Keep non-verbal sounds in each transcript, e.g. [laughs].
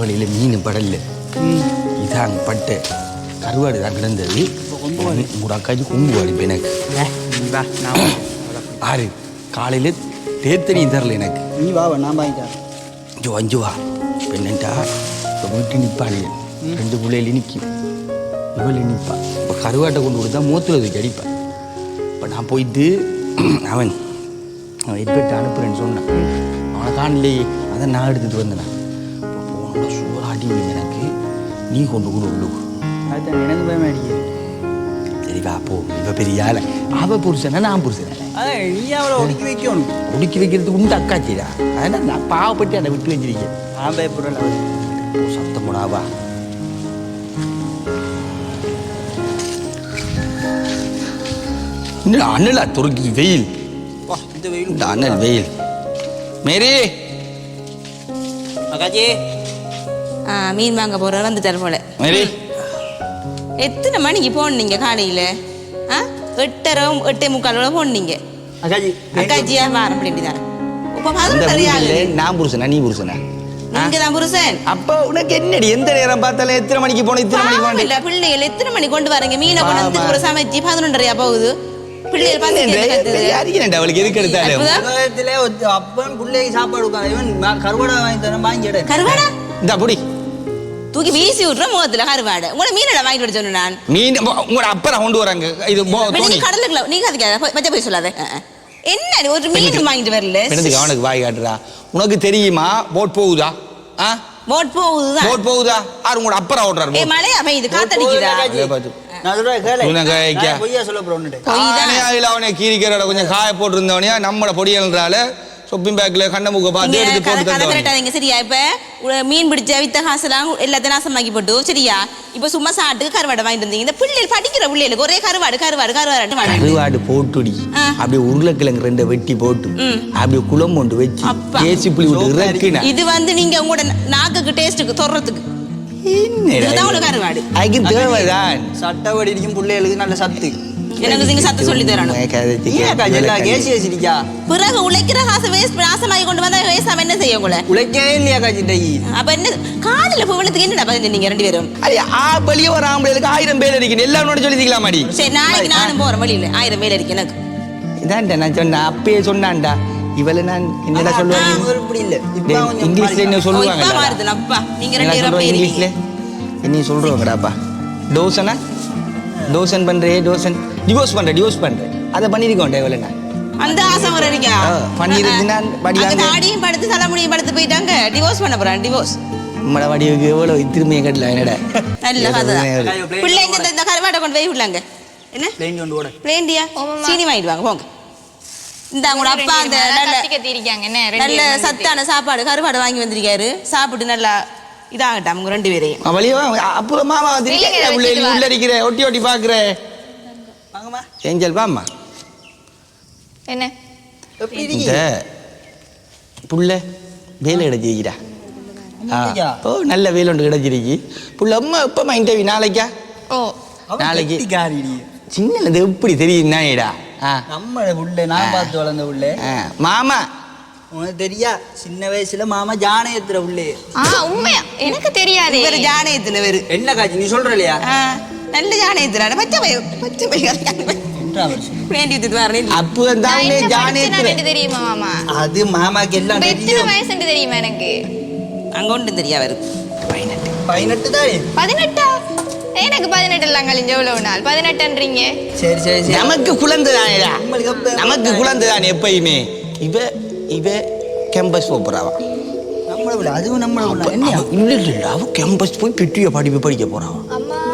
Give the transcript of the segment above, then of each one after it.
கருவாடியில் மீன் படல இதான் பட்டு. கருவாடு தான் கிடந்தது. உங்களோட அக்காச்சி கொண்டு வாடி இப்போ எனக்கு. ஆறு. காலையில் தேத்தனையும் தரல எனக்கு. நீ வா நான் வாங்கிக்கிறேன் அஞ்சு அஞ்சு வா. இப்போ வீட்டு நிற்பானே ரெண்டு பிள்ளையில நிற்கும் இவள் நிற்பான் இப்போ கருவாட்டை கொண்டு கொடுத்தா மூத்துல தூக்கி அடிப்பான் இப்போ நான் போயிட்டு அவன் அவன் எட்பெட்டு அனுப்புறேன்னு சொன்னான். அவனை காணலையே. அதான் நான் எடுத்துட்டு வந்தேன்? இப்போ போனோட அடி எனக்கு நீ கொண்டு கூட உள்ளுக்கு அதுதான் எனக்கு பயமா அடிக்குது போ இவ பெரிய ஆள அவ புருஷனா நான் புருஷன் நீ அவளை ஒடுக்கி வைக்கணும் ஒடுக்கி வைக்கிறதுக்கு உண்டு அக்காச்சிடா அதனால் நான் பாவப்பட்டு அதை விட்டு வச்சிருக்கேன் நான் பயப்படல சத்தம் போடாவா அண்ணலா துருக்கி வெயில் இந்த வெயில் இந்த அண்ணல் வெயில் மேரி அக்காச்சி மீன் வாங்க போற வந்துட்டார் போல. எத்தனை மணிக்கு போனீங்க காலையில? ஆ? எட்டரை எட்டே முக்காலோட போனீங்க. அக்காச்சி அக்காச்சியா வாரம் அப்படி இப்போ ஆகுது. நான் புருஷனா நீ புருஷனா? நீங்க தான் புருஷன். அப்ப உனக்கு என்னடி எந்த நேரம் பார்த்தாலும் எத்தனை மணிக்கு போன இத்தனை மணிக்கு போன இல்ல பிள்ளைகள் எத்தனை மணி கொண்டு வரீங்க மீனை கொண்டு வந்து ஆமா. ஒரு சமைச்சு பதினொன்றரையா போகுது? பிள்ளைகள் பார்த்து அவளுக்கு எதுக்கு எடுத்தாலும்? அப்பன் பிள்ளைக்கு சாப்பாடு உட்காந்து கருவாடை வாங்கி தரேன் வாங்கிட கருவாடா? இந்த புடி. தூக்கி வீசி விட்டுற முகத்துல கருவாடு. உங்களை மீனோட வாங்கிட்டு வர சொன்னேன் நான். மீன் உங்களோட அப்பா கொண்டு வராங்க. இது நீங்க கடலுக்குள்ள நீங்க அதுக்கு மச்ச போய் சொல்லாத. என்ன ஒரு மீன் வாங்கிட்டு வரல? அவனுக்கு வாய் காட்டுறா. உனக்கு தெரியுமா போட் போகுதா? ஆ? போட் போகுதுதான். போட் போகுதா? ஆறு உங்களோட அப்பரா ஓட்டுறாரு ஏ பெய்யுது காத்தடிக்குதா? இதை அவனை கீரிக்கிறோட கொஞ்சம் காய போட்டிருந்தவனையா நம்மள பொடியல்றால சொப்பிங் பேக்ல கண்ண மூக்க பார்த்து எடுத்து போட்டு சரியா? இப்ப மீன் பிடிச்ச வித்த காசெல்லாம் எல்லாத்தையும் நாசமாக்கி போட்டு சரியா? இப்ப சும்மா சாட்டுக்கு கருவாடை வாங்கிட்டு வந்தீங்க. இந்த பிள்ளைகள் படிக்கிற பிள்ளைகளுக்கு ஒரே கருவாடு கருவாடு கருவாடு கருவாடு போட்டுடி. அப்படியே உருளைக்கிழங்கு ரெண்டை வெட்டி போட்டு. அப்படியே குளம் கொண்டு வச்சு. ஏசி புளி விட்டு இறக்கின. இது வந்து நீங்க உங்களோட நாக்குக்கு டேஸ்ட்டுக்கு தொடுறதுக்கு அதுக்கு தேவைதான். சட்டப்படி இருக்கும் பிள்ளைகளுக்கு நல்ல சத்து. எனக்கு நீங்க சத்து சொல்லி தரணும். எல்லாம் பிறகு உழைக்கிற காசை வேஸ்ட் நாசமாகி கொண்டு வந்தா வேஸ்டாம என்ன செய்ய உங்களை? உழைக்கவே இல்லையா டையி அப்ப என்ன காதல புவனத்துக்கு என்னடா பதில் நீங்க ரெண்டு பேரும்? ஐயா ஆ வெளியே ஒரு ஆம்பளைக்கு ஆயிரம் பேர் இருக்கணும் எல்லாரும் சொல்லிக்கலாம் மாடி சரி நாளைக்கு நானும் போறேன் வழியில ஆயிரம் மேல இருக்கு எனக்கு. இதான்டா நான் சொன்னேன். அப்பயே சொன்னான்டா. இவளை நான் என்னடா சொல்லுவாங்க? இங்கிலீஷ்ல என்ன சொல்லுவாங்க நீங்க என்ன ரெண்டு பேரும் இங்கிலீஷ்ல? என்ன சொல்றோங்கடாப்பா டோசனா டோசன் பண்றே டோசன் டிவோர்ஸ் பண்ற டிவோர்ஸ் பண்றேன் அதை பண்ணிருக்கோம் இவளை நான் அந்த ஆசை வர இருக்கா ஆ, பண்ணிருந்துன்னா படியாங்க. தாடியும் படுத்து தலைமுடியும் படுத்து போயிட்டாங்க. டிவோர்ஸ் பண்ண போறான் டிவோர்ஸ் நம்மள வடிவுக்கு எவ்வளவு திரும்பிய கட்டல என்னடா? [laughs] நல்ல கதை. தான். பிள்ளை- பிள்ளைங்க இந்த- இந்த கருவாட்டை கொண்டு போய் விடலாங்க. என்ன? பிள்ளைங்க கொண்டு ஓட. பிளேண்டியா சீனி வாங்கிட்டு வாங்க போங்க. இந்த உங்களோட அப்பா அந்த நல்ல சத்தான சாப்பாடு கருவாடு வாங்கி வந்திருக்காரு. சாப்பிட்டு நல்லா இதாகட்டும் அவங்க ரெண்டு பேரையும். வழியவா அப்புறமா வச்சுட்டு உள்ள இருக்கிற ஒட்டி ஒட்டி பாக்குற வாங்கம்மா. ஏஞ்சல் பாம்மா என்ன? எப்படி இந்த இருக்கீங்க? புள்ள வேலை கிடைச்சிருக்கிறா? ஓ நல்ல வேலை ஒன்று கிடைச்சிருக்கு புள்ள அம்மா எப்பமா இன்டர்வியூ நாளைக்கா? ஓ. நாளைக்கு. சின்னது எப்படி தெரியும் நாயடா ஆ. நம்ம புள்ள நான் பார்த்து வளர்ந்த புள்ள. ஆ, மாமா உனக்கு தெரியா? சின்ன வயசுல மாமா ஜானை ஏத்துற புள்ளே ஆ உண்மையா? எனக்கு தெரியாதே. இவர் ஜானயத்துல வேறு என்ன காட்சி? நீ சொல்ற இல்லையா? நல்ல ஜானயத்துல பச்சை பை பச்சை பை என்றா அவர் சொல்லு. வேண்டி வித்துட்டு வரேன் அப்போ நான் தான் என்ன ஜானே படிச்சேன்னு தெரியுமா மாமா? அது மாமாக்கு எல்லாம் தெரியும். எனக்கு? அங்க ஒன்றும் தெரியா பதினெட்டு. தானே? பதினெட்டா? எனக்கு பதினெட்டு எல்லாம் கழிஞ்ச எவ்வளவு நாள்? பதினெட்டுன்றீங்க. சரி சரி சரி. நமக்கு குழந்தை அப்ப- நமக்கு குழந்தை தானே எப்பயுமே. இவ இவ கேம்பஸ் போறாவா? நம்மள அதுவும் நம்மள என்ன இல்ல இல்ல அவ கேம்பஸ் போய் பெட்டிய படிப்பு படிக்க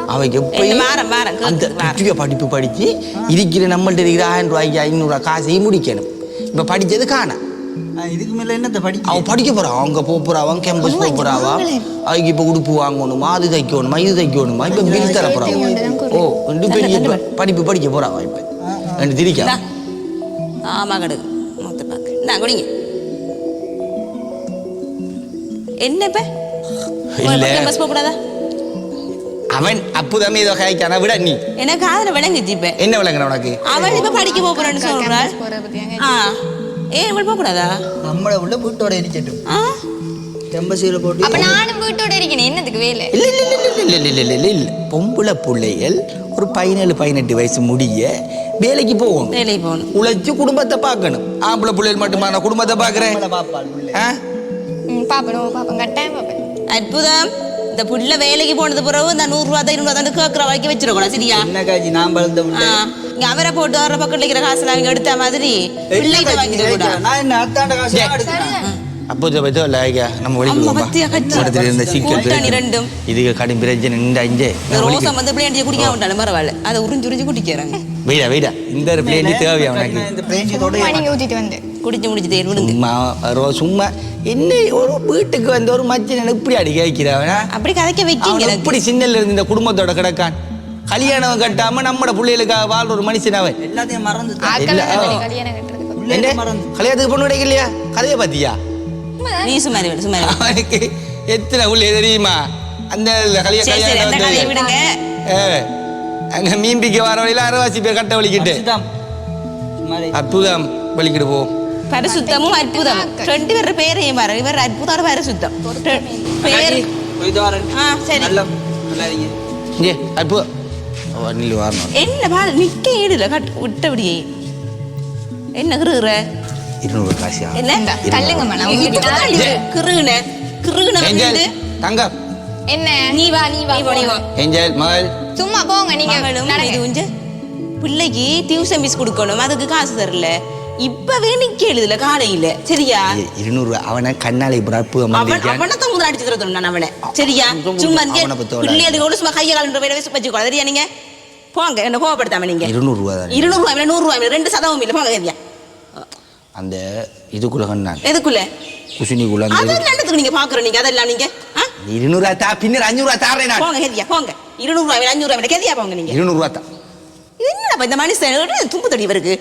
அவக்கு என்ன எப்பயும் அந்த பெட்டிய படிப்பு படிச்சு இருக்கிற நம்மள்ட்ட இருக்கிற ஆயிரம் ரூபாய்க்கு ஐநூறு காசையும் முடிக்கணும். இப்ப படிச்சது காண. ஆ, இதுக்கு மேல என்னத்த படிக்க அவ படிக்க போறா. அவங்க போறாவா கேம்பஸ் போறாவா? அதுக்கு இப்ப உடுப்பு வாங்கணுமா அது தைக்கணுமா இது தைக்கணுமா? இப்ப பில் தர போறாவா? ஓ ரெண்டு பெரிய படிப்பு படிக்க போறாவா இப்ப? ரெண்டு திரிக்கா. ஆமா கடு மூத்த பாக்கு நான் குடிங்க. விட நீ. காதல விளங்குச்சு இப்ப? என்ன விளங்குற உனக்கு? அவன் இப்ப படிக்க போறான்னு சொல்றாள் ஏன் இவள் போக கூடாதா நம்மளை உள்ள வீட்டோட எரிச்சிட்டும் தெம்பசீல போட்டு அப்ப நானும் வீட்டோட இருக்கேன் என்னதுக்கு வேலை? பொம்பளை பிள்ளைகள் ஒரு பதினேழு பதினெட்டு வயசு முடிய வேலைக்கு போகணும் வேலைக்கு போகணும். உழைச்சு குடும்பத்தை பார்க்கணும். ஆம்பளை பிள்ளைகள் மட்டுமா? நான் குடும்பத்தை பார்க்கறேன். நம்மள பாப்பாள் புள்ள. ஆ? ம், பாப்பேன் கட்டாயம் பாப்பேன். அற்புதம். இந்த புள்ள வேலைக்கு போனது பிறகு இந்த நூறு ரூபா இருநூறு ரூபா தான் கேட்கிற வரைக்கும் வச்சிருக்கணும் சரியா? என்ன காய்ச்சி நான் புள்ள. இங்க அவரை போட்டு வர பக்கம் இருக்கிற காசுல அவங்க எடுத்த மாதிரி பிள்ளைகிட்ட வாங்கிட்டு கூட நான் என்ன அத்தாண்ட காசு அப்போது பற்றி லாயக்கா நம்ம வெளியில் கடும் பிரச்சனை இந்த அஞ்சே. ரோசம் வந்து பிளேண்டியை குடிக்க மாட்டாலும் பரவாயில்ல. அதை உறிஞ்சு உறிஞ்சு குடிக்கிறாங்க. வெயிடா வெயிடா இந்த ஒரு பிளேண்டி தேவையா உனக்கு? குடிச்சு முடிச்சு சும்மா சும்மா. என்ன ஒரு வீட்டுக்கு வந்து ஒரு மச்சனை இப்படி அடி கேட்கிறவனா அப்படி கதைக்க வைக்க இப்படி சின்னல இருந்து இந்த குடும்பத்தோட கிடக்கான். கல்யாணம் கட்டாம நம்ம பிள்ளைகளுக்காக வாழ்ற ஒரு மனுஷன் அவன். எல்லாத்தையும் மறந்து கல்யாணத்துக்கு பொண்ணு கிடைக்கலையா? கதையை பாத்தியா நீ சுமாரி விடு சுமாரி. அவனுக்கு [laughs] எத்தனை உள்ளே தெரியுமா? அந்த கதையை கல்யாணம் விடுங்க. ஏ, அங்க மீன் பிக்க வர வழியில அரைவாசி பேர் கட்ட வலிக்கிட்டு. அற்புதம். வலிக்கிட்டு போ. பரிசுத்தமும் அற்புதம். ரெண்டு பேர் பேரையும் பாரு இவர் அற்புதம் பரிசுத்தம். பேர் சரி. இங்கே அற்புதம் என்ன பாரு நிக்க ஈடுல கட் விட்டபடியே என்ன கிருகிற இருநூறு காசியா? என்ன. கிருகுன கிருகுன தங்கம். என்ன? நீ வா நீ வா நீ வா, நீ வா. ஏஞ்சல் மகள். சும்மா போங்க நீங்க. இது கொஞ்சம் பிள்ளைக்கு டியூஷன் ஃபீஸ் கொடுக்கணும். அதுக்கு காசு தரல. இப்பவே நிக்க எழுதுல காலையில. சரியா? இருநூறு அவனை கண்ணால அற்புதம் அவன் தான் முதல்ல அடிச்சு தரணும் நான் அவனை. சரியா? சும்மா. பிள்ளைகளுக்கு சும்மா கையை காலன்ற வேலை வச்சுக்கோ சரியா நீங்க? போங்க என்ன கோவப்படுத்தாம நீங்க. இருநூறு ரூபா தான்? இருநூறு ரூபாய் நூறு ரூபாய் ரெண்டு சதவீதம் இல்ல. போங்க சரியா? அந்த இதுக்குள்ளகன்னா எதுக்குள்ள? குசினிக்குள்ள அதெல்லாம் நீங்க பாக்குறோம் நீங்க அதெல்லாம் நீங்க இருநூறுவா தா பின்னர் அஞ்சூறுவா தாரேன் போங்க ஹெதியா போங்க. இருநூறுவா அஞ்சூறுவா விட கெதியா போங்க நீங்க. இருநூறுவா தான் என்னடா இந்த மனுஷன் தும்பு தடி வருது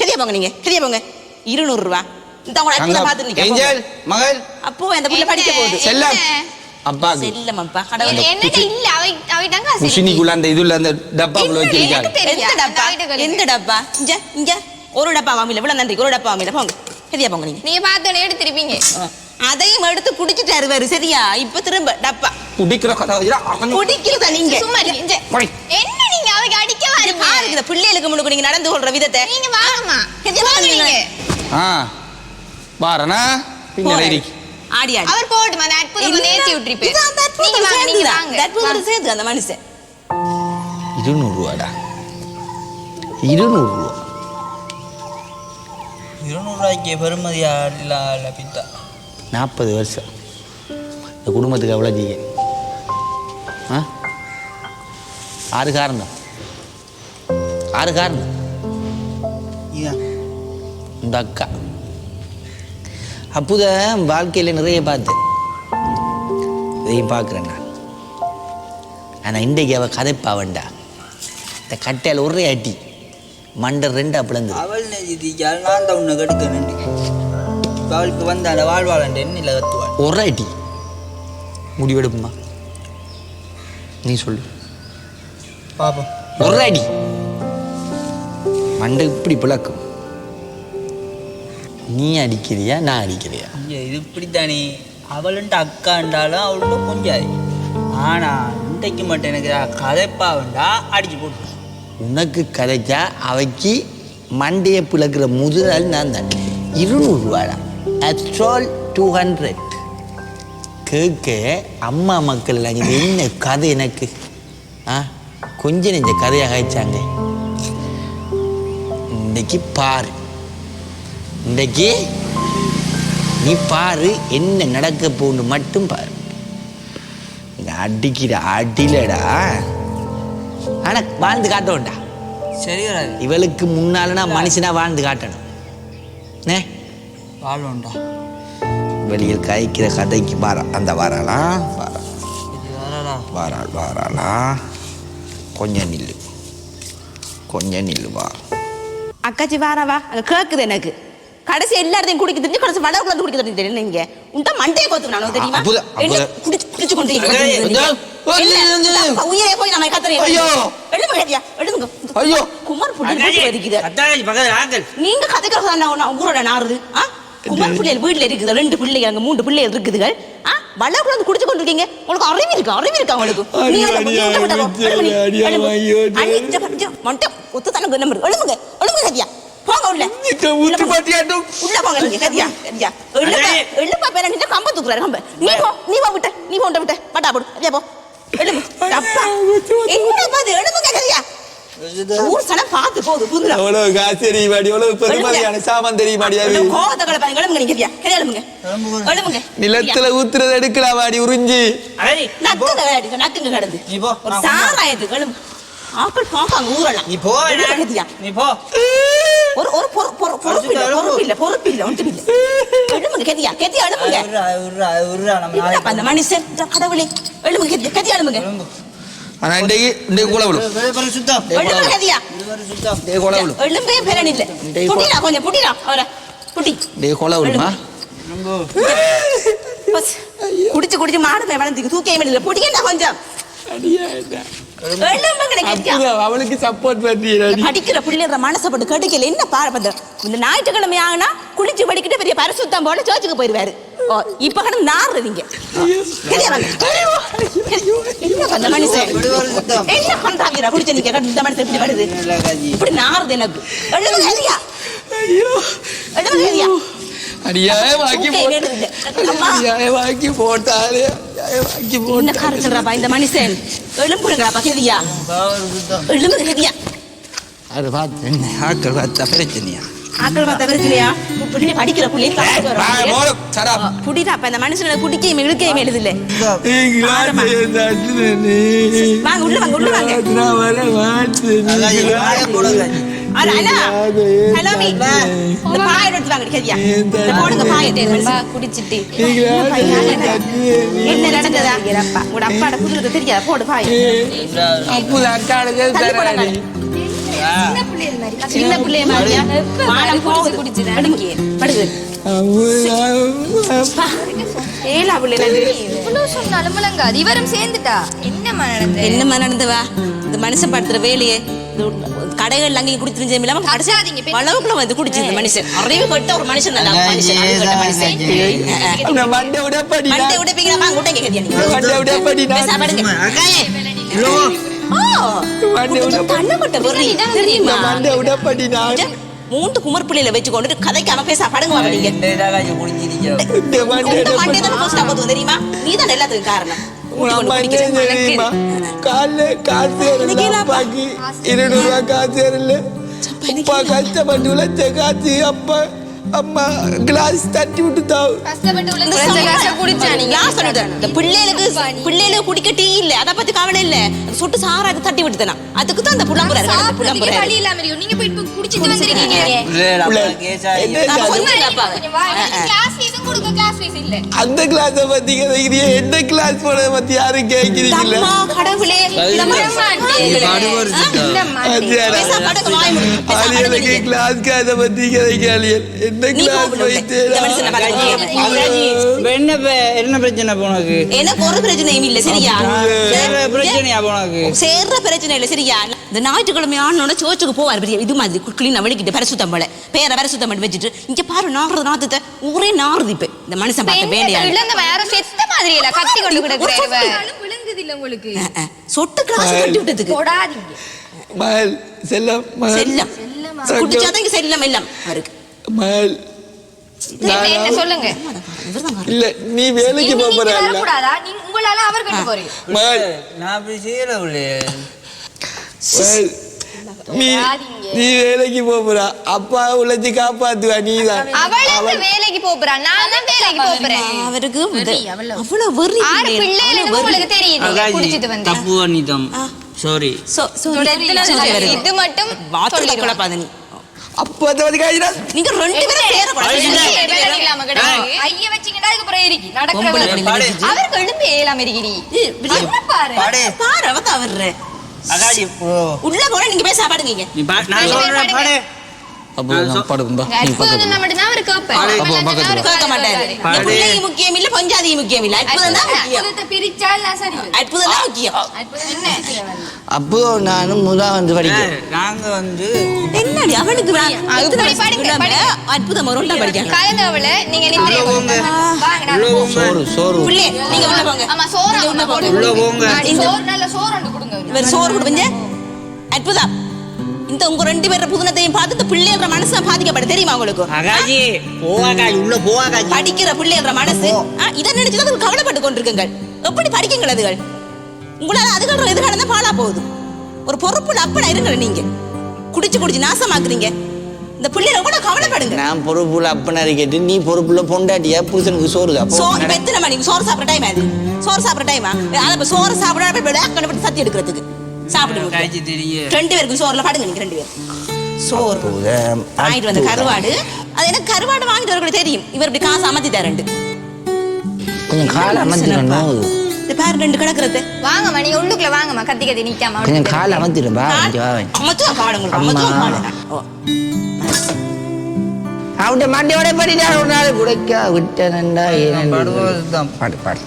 கெதியா போங்க நீங்க கெதியா போங்க. இருநூறுவா. இந்த உங்களை அட்ல பாத்து நிக்க மகள். அப்போ அந்த பிள்ளை படிக்க போகுது. செல்லம். அப்பா செல்லம் அப்பா கடவுள். என்னடா இல்ல அவை அவை தாங்க குசினிக்குள்ள அந்த இதுல அந்த டப்பாக்குள்ள வச்சிருக்காங்க. எந்த டப்பா? எந்த டப்பா? இங்க இங்க. ஒரு டப்பா வாமில இவ்வளவு நன்றி. ஒரு டப்பா வாமில போங்க. கெதியா போங்க நீங்க. நீங்க பார்த்தோன்னே எடுத்திருப்பீங்க. அதையும் எடுத்து குடிச்சிட்டாரு வேறு சரியா? இப்ப திரும்ப டப்பா. குடிக்கிற கதை குடிக்கிறதா நீங்க? சும்மா. என்ன நீங்க அவைக்கு அடிக்க பாருங்க இந்த பிள்ளைகளுக்கு முன்னுக்கு நீங்க நடந்து கொள்ற விதத்தை. நீங்க வாங்கம்மா. நீங்க. ஆ வாரனா பின்னர் போறேன். இருக்கு ஆடி ஆடி. அவர் போட்டுமா அந்த அற்புதம் வந்து ஏத்தி விட்டுருப்பேன். இது அந்த அற்புதம் நீங்க வாங்க அற்புதம் சேர்ந்து அந்த மனுஷன். இருநூறு ரூபாடா? இருநூறு ரூபா இருநூறு ரூபாய்க்கு பெருமதியா இல்ல பித்தா? நாற்பது வருஷம். இந்த குடும்பத்துக்கு எவ்வளோ ஜீக? ஆ? ஆறு காரணம். ஆறு காரணம். இந்த அக்கா. அப்புதான் வாழ்க்கையில் நிறைய பார்த்தேன் இதையும் பார்க்குறேன் நான். ஆனால் இன்றைக்கு அவள் கதைப்பா வேண்டா. இந்த கட்டையில் ஒரே அடி. மண்டை ரெண்டு பிளந்து அவள் நெஞ்சிதிக்கால் நான் தான் உன்னை கெடுக்க வேண்டி. அவளுக்கு வந்த அந்த வாழ்வாளன் எண்ணில கத்துவாள் ஒரே அடி முடிவெடுப்புமா? நீ சொல்லு. பாப்போம். ஒரு அடி மண்டை இப்படி பிளக்கும். நீ அடிக்கிறியா நான் அடிக்கிறியா? இது இப்படித்தானே. அவளுன்ட்டு அக்காண்டாலும் அவள்கிட்ட கொஞ்சாது ஆனா இன்றைக்கு மட்டும் எனக்கு கதைப்பா வேண்டா அடிச்சு போட்டு உனக்கு கிடைச்சா அவைக்கு மண்டையை பிளக்கிற முதல் நான் தான். இருநூறுவாடா. அஸ்ட்ரால் டூ ஹண்ட்ரட் கேட்க அம்மா மக்கள் எல்லாம் இது என்ன கதை எனக்கு? ஆ? கொஞ்சம் நெஞ்ச கதையாக ஆயிடுச்சாங்க இன்னைக்கு பாரு. இன்னைக்கு நீ பாரு என்ன நடக்க போகணும் மட்டும் பாரு. இந்த அடிக்கிற அடிலடா ஆனா வாழ்ந்து காட்டோண்டா சரி வராது. இவளுக்கு முன்னால நான் மனுஷனா வாழ்ந்து காட்டணும். நே வாழ்வோண்டா வெளியில் காய்க்கிற கதைக்கு வாரா அந்த வாராளா? வாரா. இது வரலா வாராள் வாராளா? கொஞ்சம் நில்லு. கொஞ்சம் நில்லு வா. அக்காச்சி வாரவா அங்க கேக்குது எனக்கு. கடைசி எல்லா குடிக்க தெரிஞ்சு கடைசி வட உட்கார்ந்து குடிக்க தெரிஞ்சு தெரியல நீங்க உன்ட்ட மண்டையை கோத்து நானும் தெரியுமா குடிச்சு குடிச்சு கொண்டு உயிரே போய் நான் கத்துறேன் ஐயோ எழுதுங்க ஐயோ குமார் புள்ளி இருக்குது நீங்க கதைக்கிறதா நான் உங்களோட நாருது ஆ குமார் பிள்ளைகள் வீட்டுல இருக்குது ரெண்டு பிள்ளைங்க அங்க மூன்று பிள்ளைகள் இருக்குதுகள் ஆ வள குழந்தை குடிச்சு கொண்டிருக்கீங்க உங்களுக்கு அறிவு இருக்கா அறிவு இருக்கா உங்களுக்கு ஒத்து தானே எழுமுங்க எழுமுங்க போங்க உள்ள ஊத்து பாட்டியாட்டும். உள்ள போங்க நீங்க கதியா கதியா எழுப்பா. எழுப்பா பேர நின்று கம்ப தூக்குறாரு கம்ப நீ போ நீ போ விட்ட நீ போ விட்ட பட்டா போடு கதியா போ எழும்பு அப்பா என்ன பாது எழுமுங்க கதியா ஊர் சனம் பார்த்து போகுது புதுல எவ்வளவு காசு தெரியுமாடி எவ்வளவு பெருமதியான சாமான் தெரியுமாடி அது கோவத்தை பாருங்க எழுமுங்க நீங்க எழுமுங்க எழுமுங்க நிலத்துல ஊத்துறது எடுக்கலாமாடி உறிஞ்சி நக்குங்க கிடந்து சாராயத்துக்கு எழும்பு ஆக்கள் பார்ப்பாங்க ஊரெல்லாம் நீ போ கதியா நீ போ ஒரு ஒரு பொறு- பொறு- பொறுப்பு இல்ல பொறுப்பு இல்ல பொறுப்பு இல்ல ஒன்றும் இல்ல எழுமுங்க கதியா கதியா எழுமுங்க அந்த மனுஷன்? கடவுளே. எழுமுங்க கதியா கதியா எழுமுங்க ஆனா இன்றைக்கு இன்றைக்கு கூட விடும் வெளியே சுத்தம் எழுமுங்க கதியா. வெளியே சுத்தம் இன்றைக்கு கூட விடும் எழும்பே பேரன் இல்ல. டேய், புட்டிடா கொஞ்சம் புட்டிடா அவரை. புட்டி இன்றைக்கு கொலை விடுமா பஸ். குடிச்சு குடிச்சு மாடு போய் வளர்ந்து தூக்கே முடியல. புடிக்கண்டா கொஞ்சம். அவளுக்கு சப்போர்ட் பண்ணி படிக்கிற பிள்ளைற மனசப்பட்டு கடுக்கல என்ன பாரு இந்த ஞாயிற்றுக்கிழமை ஆகுனா குளிச்சு படிக்கிட்டு பெரிய பரிசுத்தம் போல சர்ச்சுக்கு போயிருவாரு இப்ப கடந்து நாடுறீங்க சரியா. என்ன பண்ண மனுஷன்? என்ன பண்றாங்க குடிச்சு நிக்க இந்த மனுஷன் இப்படி வருது இப்படி நாறுது எனக்கு. எழுதுங்க ஹரியா எழுதுங்க ஹரியா அடியாயமாக்கி தூக்கே போட்டு என்ன சொல்றாப்பா இந்த மனுஷன் எழும்புறங்களாப்பா எழும்புங்க ஹரியா அது பார்த்து என்ன ஆக்கள் பார்த்தா பிரச்சனையா? ஆக்கள் பார்த்தா பிரச்சனையா? பிள்ளை படிக்கிற பிள்ளை அப்ப இந்த மனுஷனை புடிக்கையும் இழுக்கையும் எழுதுல வாங்க உள்ள வாங்க உள்ள வாங்க. குடிச்சிட்டு என்ன நடந்ததா உங்க அப்பாட தெரியாத போடு பாய் சின்ன பிள்ளைய மாதிரியா மானம் போகுது குடிச்சுதான் படுங்க படுது பா, ஏலா பிள்ளை நன்றி இவ்வளவு சொன்னாலும் விளங்காது இவரும் சேர்ந்துட்டா என்னம்மா நடந்தது என்னம்மா நடந்தவா இந்த மனுஷன் படுத்துற வேலையே இது கடைகள் அங்கேயும் குடிச்சிருந்து இல்லாம கடைசி அளவுக்குள்ள வந்து குடிச்சு இந்த மனுஷன். அறிவு கட்ட ஒரு மனுஷன் தான். மனுஷன் மண்டை விடப்படி மண்டை உடைப்பீங்களா? வாங்க கேட்டியா நீங்க மண்டை ஓ மண்டை நான். மூன்று குமர் பிள்ளையில வச்சு கொண்டு கதைக்காம பேசா படுங்க நீங்க. தெரியுமா நீ தான் எல்லாத்துக்கும் காரணம். காலைல காசு? அப்பாக்கு இருநூறு ரூபாய் காசு அப்பா கஷ்டப்பட்டு உழைச்ச காசு அப்பா அம்மா கிளாஸ் தட்டி விட்டு தாவு பிள்ளைகளுக்கு பிள்ளைகளுக்கு குடிக்க டீ இல்ல. அத பத்தி கவலை இல்ல. அது சொட்டு சாரா அதை தட்டி விட்டுதானா அதுக்கு தான் அந்த வழி இல்லாம இருக்கு. நீங்க போய் இப்ப குடிச்சிட்டு வந்திருக்கீங்க. அந்த கிளாஸ பத்தி கேக்குறீங்க என்ன கிளாஸ் போட பத்தி யாரும் கேக்குறீங்கல்ல? அம்மா கடவுளே. கிளாஸ் காச பத்தி கேட்க கிளாஸ். இந்த. என்ன என்ன பிரச்சனை உனக்கு? எனக்கு ஒரு பிரச்சனையும் இல்ல சரியா? வேற பிரச்சனையா இப்ப உனக்கு? சேர்ற பிரச்சனை இல்ல சரியா? இந்த ஞாயிற்றுக்கிழமை ஆனோட சோச்சுக்கு போவார் பெரிய. இது மாதிரி கிளீனா வெளிக்கிட்டு பரிசுத்தம் போல. பேரை பரிசுத்தம் பண்ணி வச்சுட்டு இங்க பாரு நாடுறது நாத்தத்தை. ஊரே இப்ப. இந்த மனுஷன் பார்த்த வேலையா? விழுந்த யாரோ செத்த மாதிரி இல்ல கத்தி கொண்டு உங்களுக்கு. சொட்டு கிளாஸ் கட்டி விட்டதுக்கு. போடாதீங்க. மகள். செல்லம் செல்லம் குடிச்சாதான் இங்க செல்லம் எல்லாம். அவருக்கு. மகள் சொல்லுங்க. இல்ல நீ வேலைக்கு போற வரக்கூடாதா? நீங்க உங்களால அவர் கட்டு போறீங்க மகள் நான் அப்படி செய்யல உள்ளே. மகள், நீ. நீ வேலைக்கு போறா. அப்பா உழைச்சி காப்பாத்துவா நீதான் அவளுக்கு வேலைக்கு போறா? நான் தான் வேலைக்கு போறேன். அவருக்கு அவ்வளவு. வெறி ஆறு. உங்களுக்கு தெரியுது. குடிச்சிட்டு வந்து. தப்பு சாரி. இது மட்டும் வார்த்தை. குழப்பாத நீ. அப்பா வந்து காய்ச்சா நீங்க ரெண்டு பேரும் சேரக்கூடாது. ஐயா. வேலை இல்லாம கிடக்கு. ஐய இருக்கு. எழும்பி ஏலாம இருக்கிறீ. பாரு. பாரு, உள்ள போனா நீங்க பேச பாடுங்க நீ பா நான் நீங்க சொல்றேன் பாடுங்க. பாடு அப்போ நான் படுக்கும்பா பக்கத்துல. மாட்டாரு. பிள்ளைக்கு முக்கியம் இல்ல முக்கியம் இல்ல அற்புதம் தான் முக்கியம். சரி. அற்புதம் தான்? அப்போ நானும் முதா வந்து படிக்கிறேன். நாங்க வந்து என்னடி அவனுக்கு. அற்புதம் ஒருண்டா படிக்காங்க கலந்தவள நீங்க. சோறு சோறு. பிள்ளை நீங்க உள்ள போங்க. ஆமா சோறு உள்ள போங்க. நீ சோறு நல்ல சோறு ஒன்று கொடுங்க. இவர் சோறு கொடுப்பீங்க அற்புதம். இந்த உங்க ரெண்டு பேர புதுனத்தையும் பார்த்து இந்த பிள்ளைன்ற மனசு பாதிக்கப்பட தெரியுமா உங்களுக்கு? அகாஜி போவாகாஜி உள்ள போவாகாஜி படிக்கிற பிள்ளைன்ற மனசு இதை நினைச்சுதான் கவலைப்பட்டு கொண்டிருக்குங்கள் எப்படி படிக்குங்கள் அதுகள்? உங்களால அதுகள் எது கடந்தா பாழா போகுது. ஒரு பொறுப்புள்ள அப்பனா இருங்கள் நீங்க. குடிச்சு குடிச்சு நாசமாக்குறீங்க. இந்த பிள்ளைகளை கூட கவலைப்படுங்க. நான் பொறுப்புல அப்பனாரி கேட்டு நீ பொறுப்புல பொண்டாட்டியா புருஷனுக்கு சோறு அப்போ சோ இப்ப எத்தனை மணிக்கு சோறு சாப்பிட்ற டைம் அது? சோறு சாப்பிட்ற டைமா அதை சோறு சாப்பிட சத்தி எடுக்கிறதுக்கு. சாப்பிடுங்க ரெண்டு பேருக்கும் சோறுல படுங்க நீங்க ரெண்டு பேரும். சோறு. வாங்கிட்டு வந்த. கருவாடு. அது எனக்கு கருவாடு வாங்கிட்டு வரக்கூட தெரியும். இவர் இப்படி காசு அமர்த்தி தரண்டு கொஞ்சம் காலை அமர்த்திடணும் இது பாரு ரெண்டு கிடக்குறது. வாங்கம்மா நீங்க உள்ளுக்குள்ள வாங்கம்மா. கத்தி கத்தி நிக்காம கொஞ்சம் காலை அமர்த்திடும் பா அமத்துவா பாடு உங்களுக்கு. அமத்துவா பாடு. ஓ. அவட்ட மாட்டியோட படிடா ஒரு நாள் குடைக்கா விட்டனண்டா. பாடு பாடு.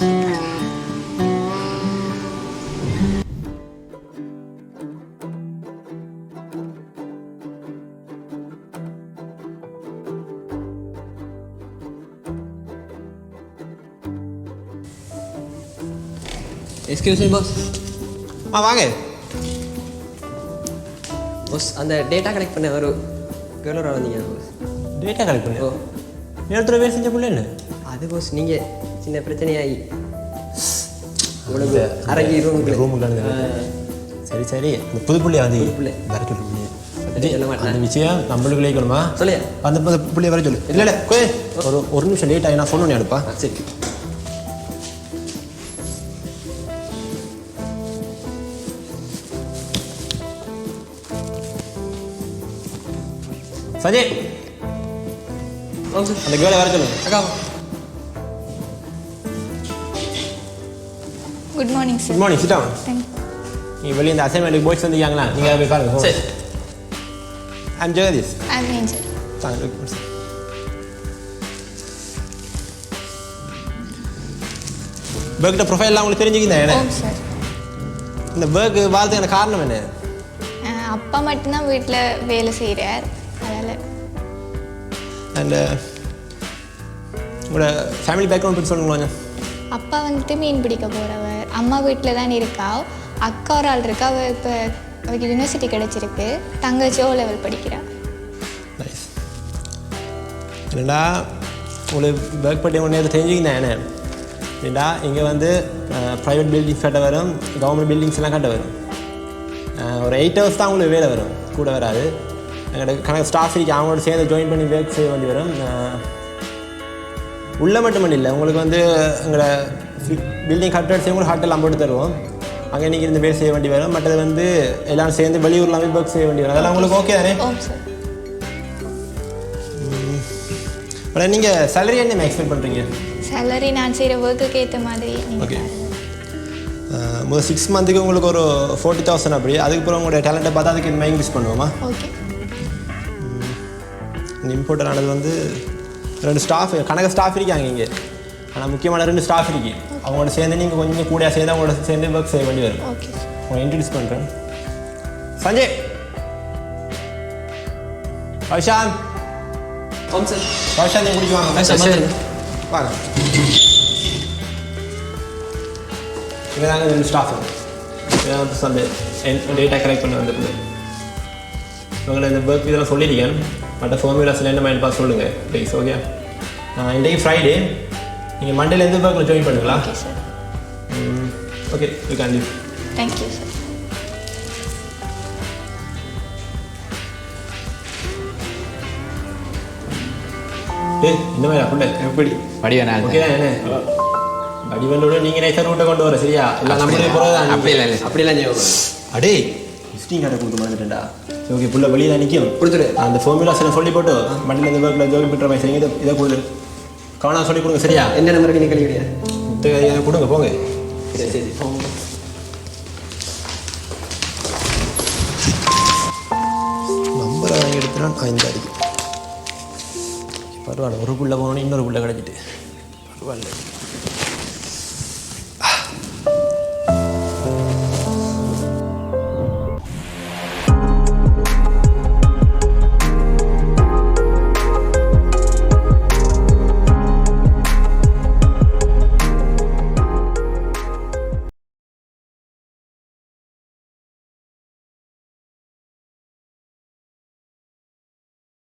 எக்ஸ்கியூஸ் மீ பாஸ் ஆ வாங்க. பாஸ் அந்த டேட்டா கலெக்ட் பண்ண ஒரு கேர்ளோட வந்தீங்க பாஸ் டேட்டா கலெக்ட் பண்ணு? ஓ. நேரத்தில் வேலை செஞ்ச பிள்ளை என்ன? அது பாஸ் நீங்கள் சின்ன பிரச்சனையாகி உங்களுக்கு அரங்கி ரூமுக்குள்ள ரூமுக்கு சரி சரி. அந்த புது பிள்ளைய வந்து புள்ளை. வர சொல்லு. அந்த விஷயம் நம்மளுக்கு லேக்கணுமா சொல்லியா? அந்த புது பிள்ளைய வர சொல்லு இல்லை இல்லை ஒரு ஒரு நிமிஷம் லேட் ஆகி நான் ஃபோன் பண்ணி ஆ, சரி. சஜய் அந்த கேர்ளை வர சொல்லு. அக்கா good morning good sir morning சிட்டான் நீங்கள் வெளியே இந்த அசைன்மெண்ட்டுக்கு போய்ஸ் வந்துருக்காங்களா? நீங்கள் போய் பாருங்க சரி. ஐம் ஜெகதீஷ் ஆமீன் சார் தாங்க பேர்கிட்ட ப்ரொஃபைல்லாம் உங்களுக்கு தெரிஞ்சுக்கிந்தேன் என்ன? சார் இந்த பேர்க்கு வாழ்த்துக்கான காரணம் என்ன? அப்பா மட்டும்தான் வீட்டில் வேலை செய்கிறார் அண்ட் உங்களோட ஃபேமிலி பேக்ரவுண்ட் பற்றி சொல்லுங்க கொஞ்சம் அப்பா வந்துட்டு மீன் பிடிக்க போகிறவர் அம்மா வீட்டில் தான் இருக்கா. அக்கா ஒரு ஆள் இருக்கா. அவள் இப்போ அவளுக்கு யூனிவர்சிட்டி கிடச்சிருக்கு. தங்கச்சி ஓ லெவல் படிக்கிறா. நைஸ் என்னடா உங்களுக்கு பேக் பற்றி ஒன்று நேரத்தை தெரிஞ்சுக்கிந்தேன் என்ன ஏண்டா இங்கே வந்து ப்ரைவேட் பில்டிங்ஸ் கட்ட வரும் கவர்மெண்ட் பில்டிங்ஸ் எல்லாம் கட்ட வரும். ஒரு எயிட் ஹவர்ஸ் தான் உங்களுக்கு வேலை வரும். கூட வராது. கணக்கு ஸ்டாஃப் இருக்கு அவங்களோட சேர்ந்து ஜாயின் பண்ணி ஒர்க் செய்ய வேண்டி வரும். உள்ள மட்டும் இல்லை உங்களுக்கு வந்து எங்களோட பில்டிங் கட்டட்ஸ் உங்களுக்கு ஹாட்டெல்லாம் போட்டு தருவோம். அங்கே நீங்கள் இருந்து வேலை செய்ய வேண்டி வரும். மற்றது வந்து எல்லாரும் சேர்ந்து வெளியூர்லாம் போய் ஒர்க் செய்ய வேண்டி வரும். அதெல்லாம் உங்களுக்கு ஓகே தானே? ஆனால் நீங்கள் சேலரி என்ன எக்ஸ்பெக்ட் பண்ணுறீங்க சேலரி நான் செய்கிற ஒர்க்குக்கு ஏற்ற மாதிரி ஓகே முதல் சிக்ஸ் மந்த்துக்கு உங்களுக்கு ஒரு ஃபோர்ட்டி தௌசண்ட் அப்படி அதுக்கப்புறம் உங்களோட டேலண்ட்டை பார்த்து அதுக்கு என்ன இன்க்ரீஸ் பண்ணுவோமா? ஓகே இம்பார்ட்டன் ஆனது வந்து ரெண்டு ஸ்டாஃப் கணக்கு ஸ்டாஃப் இருக்காங்க இங்கே. ஆனால் முக்கியமான ரெண்டு ஸ்டாஃப் இருக்கு. அவங்களோட சேர்ந்து நீங்கள் கொஞ்சம் கூட சேர்ந்து அவங்களோட சேர்ந்து ஒர்க் செய்ய வேண்டி வரும். உங்களை இன்ட்ரடியூஸ் பண்ணுறேன் சஞ்சய். பவிஷாந்த் நீங்கள் குடிச்சு வாங்க. வாங்க. இங்கே தாங்க ரெண்டு ஸ்டாஃப் அந்த டேட்டா கலெக்ட் பண்ண வந்த பிள்ளை உங்களை இந்த ஒர்க் இதெல்லாம் சொல்லியிருக்கேன். மற்ற ஃபார்முலாஸில் என்ன மைண்ட் பார்த்து சொல்லுங்கள் ப்ளீஸ் ஓகே இன்றைக்கு ஃப்ரைடே நீங்கள் மண்டேல எந்த ஒர்க்கில் ஜாயின் பண்ணுங்களா? Okay sir okay you can leave thank you sir டேய் இந்த மாதிரி அப்படில்ல எப்படி? படிவேனா ஓகே என்ன? வடிவலோட நீங்கள் நைஸாக ரூட்டை கொண்டு வர சரியா? இல்லை நம்மளே போகிறது அப்படி இல்லை. அப்படிலாம் ஞாபகம் அடே விசிட்டிங் கார்டை கொடுக்க மறந்துட்டேன்டா. சரி ஓகே புள்ள வெளியில் நிற்கும் கொடுத்துரு. அந்த ஃபார்முலாஸ் எல்லாம் சொல்லி போட்டு மண்டியில் இந்த ஒர்க்கில் ஜோடி பிட்டுற மாதிரி சரிங்க இதை கொடுத்து கவனம் சொல்லி கொடுங்க சரியா? என்ன நம்பருக்கு நீங்கள் இதை கொடுங்க போங்க. சரி சரி நம்பரை வாங்கி எடுத்துனா இந்த அடிக்கு. பரவாயில்ல ஒரு புள்ள போனோன்னு இன்னொரு புள்ள கிடச்சிட்டு. பரவாயில்ல.